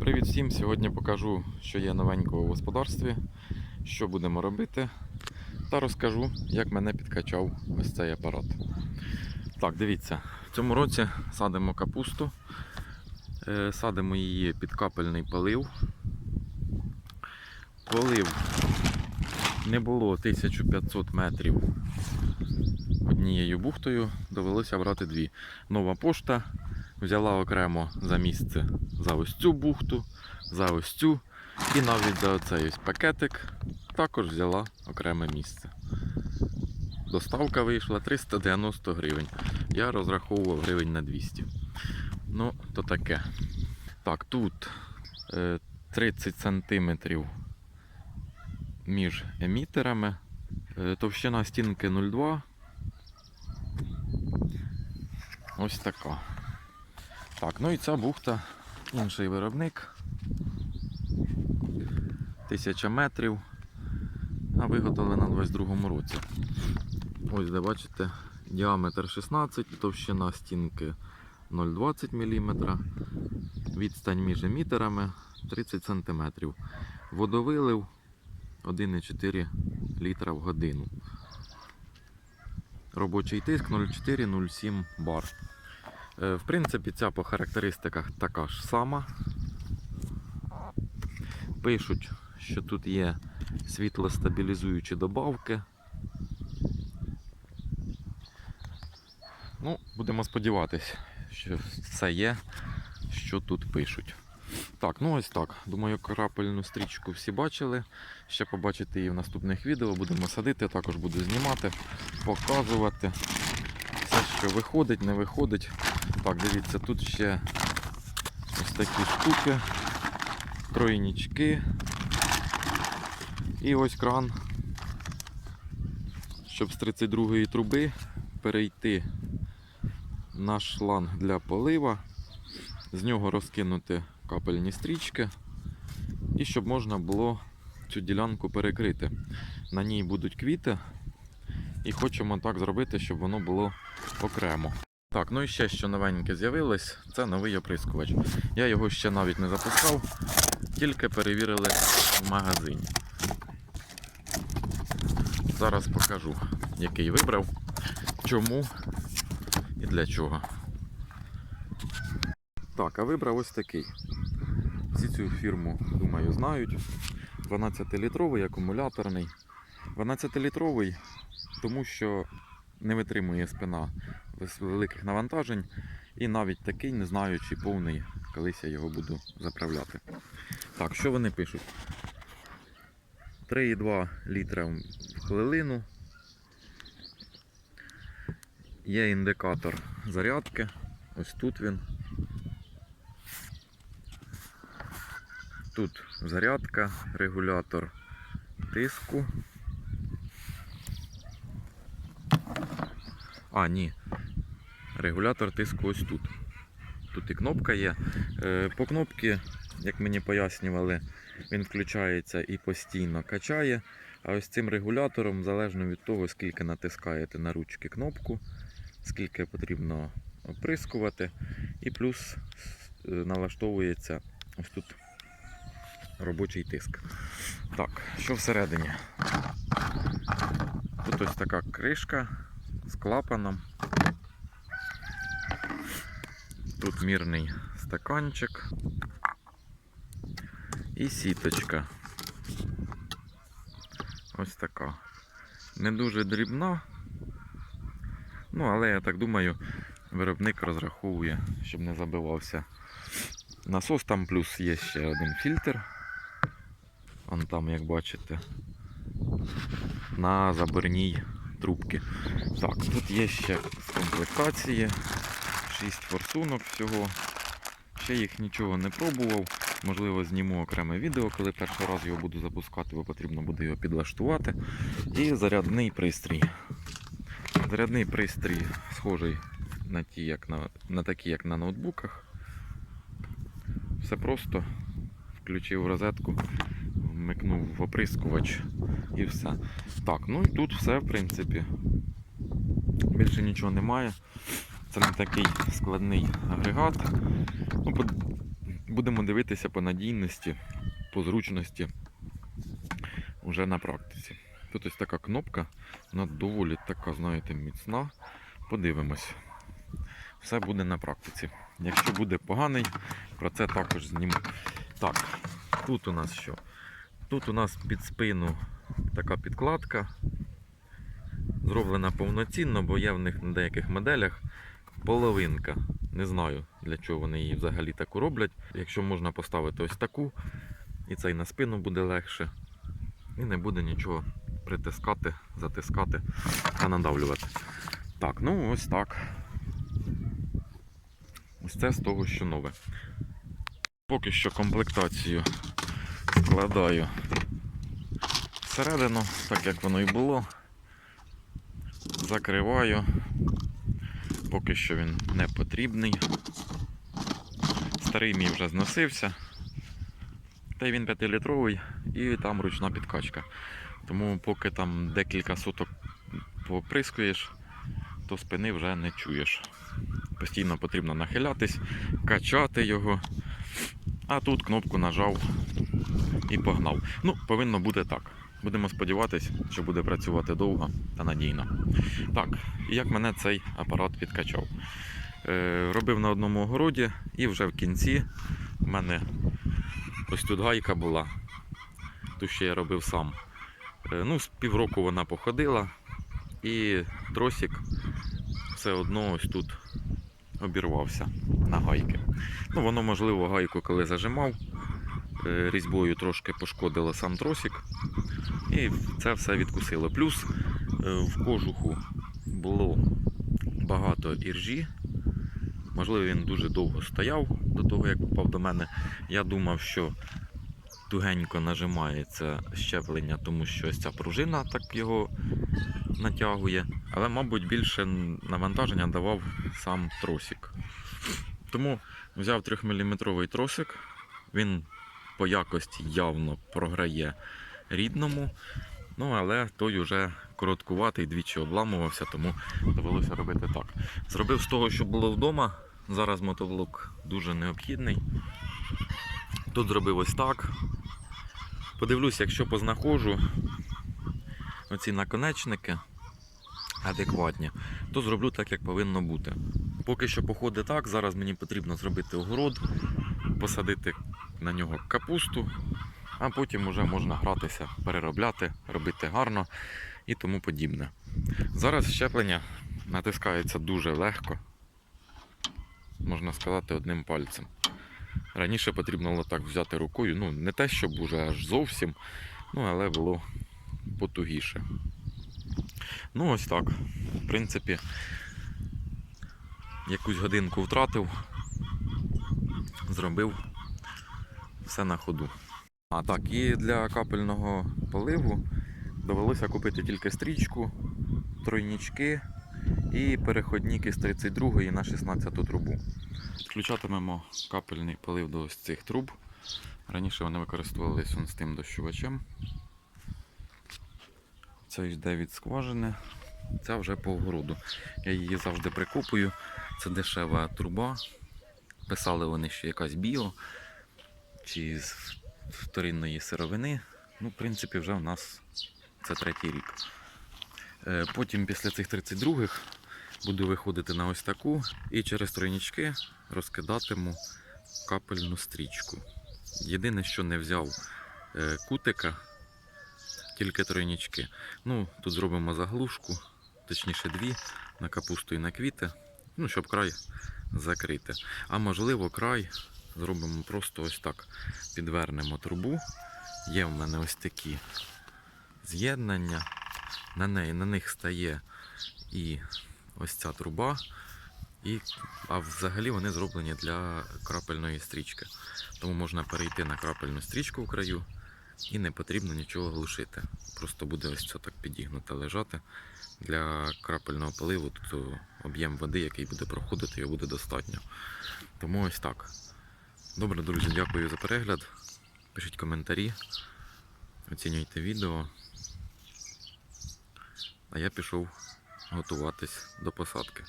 Привіт всім! Сьогодні покажу, що є новенького в господарстві, що будемо робити, та розкажу, як мене підкачав ось цей апарат. Так, дивіться, в цьому році садимо капусту, Е, садимо її під капельний полив. Полив не було 1500 метрів однією бухтою, довелося брати дві. Нова пошта взяла окремо за місце за ось цю бухту, за ось цю і навіть за оцей ось пакетик також взяла окреме місце. Доставка вийшла 390 гривень. Я розраховував гривень на 200. Ну, то таке. Так, тут е, 30 сантиметрів між емітерами. Е, Товщина стінки 0,2. Ось така. Так, ну і ця бухта, інший виробник. 1000 метрів. А виготовлена в 22 році. Ось де бачите, діаметр 16, товщина стінки 0,20 мм, відстань між емітерами 30 см. Водовилив 1,4 літра в годину. Робочий тиск 0,4-0,7 бар. Е, В принципі, ця по характеристиках така ж сама. Пишуть, що тут є світлостабілізуючі добавки. Ну, будемо сподіватися, що це є, що тут пишуть. Так, ну ось так. Думаю, крапельну стрічку всі бачили. Ще побачите її в наступних відео. Будемо садити, також буду знімати, показувати. Що виходить, не виходить. Так, дивіться, тут ще ось такі штуки, тройнічки. І ось кран, щоб з 32-ї труби перейти на шланг для полива, з нього розкинути капельні стрічки, і щоб можна було цю ділянку перекрити. На ній будуть квіти, і хочемо так зробити, щоб воно було окремо. Так, ну і ще що новеньке з'явилось, це новий оприскувач. Я його ще навіть не запускав, тільки перевірили в магазині. Зараз покажу, який вибрав, чому і для чого. Так, а вибрав ось такий. Всі цю фірму, думаю, знають. 12-літровий акумуляторний. 12-літровий, тому що не витримує спина великих навантажень. І навіть такий, не знаю, чи повний, колись я його буду заправляти. Так, що вони пишуть? 3,2 літра в хвилину. Є індикатор зарядки. Ось тут він. Тут зарядка, регулятор тиску. А, ні. Регулятор тиску ось тут. Тут і кнопка є. Е, По кнопці, як мені пояснювали, він включається і постійно качає. А ось цим регулятором, залежно від того, скільки натискаєте на ручки кнопку, скільки потрібно оприскувати, і плюс е, налаштовується ось тут робочий тиск. Так, що всередині? Тут ось така кришка з клапаном. Тут мірний стаканчик і сіточка. Ось така. Не дуже дрібна. Ну, але я так думаю, виробник розраховує, щоб не забивався насос. Там плюс є ще один фільтр. Вон там, як бачите, на заборній трубці. Так, тут є ще комплектації. 6 форсунок всього. Ще їх нічого не пробував. Можливо, зніму окреме відео, коли перший раз його буду запускати, бо потрібно буде його підлаштувати. І зарядний пристрій. Зарядний пристрій схожий на ті, як на, на такі, як на ноутбуках. Все просто включив розетку, вмикнув в оприскувач і все. Так, ну і тут все, в принципі. Більше нічого немає. Це не такий складний агрегат. Ну, Будемо дивитися по надійності, по зручності вже на практиці. Тут ось така кнопка, вона доволі така, знаєте, міцна. Подивимось. Все буде на практиці. Якщо буде поганий, про це також зніму. Так, тут у нас що? Тут у нас під спину така підкладка. Зроблена повноцінно, бо є в них на деяких моделях половинка. Не знаю, для чого вони її взагалі таку роблять. Якщо можна поставити ось таку, і це і на спину буде легше. І не буде нічого притискати, затискати та надавлювати. Так, ну ось так. Ось це з того, що нове. Поки що комплектацію складаю всередину, так як воно і було. Закриваю. Поки що він не потрібний. Старий мій вже зносився. Та й він 5-літровий і там ручна підкачка. Тому поки там декілька суток поприскуєш, то спини вже не чуєш. Постійно потрібно нахилятись, качати його. А тут кнопку нажав і погнав. Ну, повинно бути так. Будемо сподіватися, що буде працювати довго та надійно. Так, як мене цей апарат підкачав. Е, робив на одному огороді, і вже в кінці в мене ось тут гайка була. Ту ще я робив сам. Е, ну, з півроку вона походила, і тросик все одно ось тут обірвався на гайки. Ну, воно, можливо, гайку, коли зажимав, різьбою трошки пошкодило сам тросик. І це все відкусило. Плюс е, в кожуху було багато іржі. Можливо, він дуже довго стояв до того, як попав до мене. Я думав, що тугенько нажимається щеплення, тому що ось ця пружина так його натягує. Але, мабуть, більше навантаження давав сам тросик. Тому взяв 3-мм тросик. Він по якості явно програє рідному. Ну, але той уже короткуватий, двічі обламувався, тому довелося робити так. Зробив з того, що було вдома. Зараз мотоблок дуже необхідний. Тут зробив ось так. Подивлюсь, якщо познаходжу оці наконечники адекватні, то зроблю так, як повинно бути. Поки що походить так, зараз мені потрібно зробити огород, посадити на нього капусту, а потім вже можна гратися, переробляти, робити гарно і тому подібне. Зараз щеплення натискається дуже легко, можна сказати, одним пальцем. Раніше потрібно було так взяти рукою, ну не те, щоб уже аж зовсім, ну але було потугіше. Ну ось так. В принципі, якусь годинку втратив, зробив все на ходу. А так, і для капельного поливу довелося купити тільки стрічку, тройнічки і переходники з 32 на 16 трубу. Підключатимемо капельний полив до ось цих труб. Раніше вони використовувалися з тим дощувачем. Це йде від скважини, ця вже по огороду. Я її завжди прикопую. Це дешева труба. Писали вони, що якась біо чи з вторинної сировини. Ну, в принципі, вже у нас це третій рік. Е, Потім після цих 32-х буду виходити на ось таку і через тройнічки розкидатиму капельну стрічку. Єдине, що не взяв е, кутика, тільки тройнічки. Ну, тут зробимо заглушку, точніше дві, на капусту і на квіти, ну, щоб край закрити. А можливо, край зробимо просто ось так. Підвернемо трубу. Є в мене ось такі з'єднання. На неї, на них стає і ось ця труба. І, а взагалі вони зроблені для крапельної стрічки. Тому можна перейти на крапельну стрічку в краю і не потрібно нічого глушити. Просто буде ось це так підігнуто лежати. Для крапельного поливу тут об'єм води, який буде проходити, його буде достатньо. Тому ось так. Добре, друзі, дякую за перегляд. Пишіть коментарі, оцінюйте відео. А я пішов готуватись до посадки.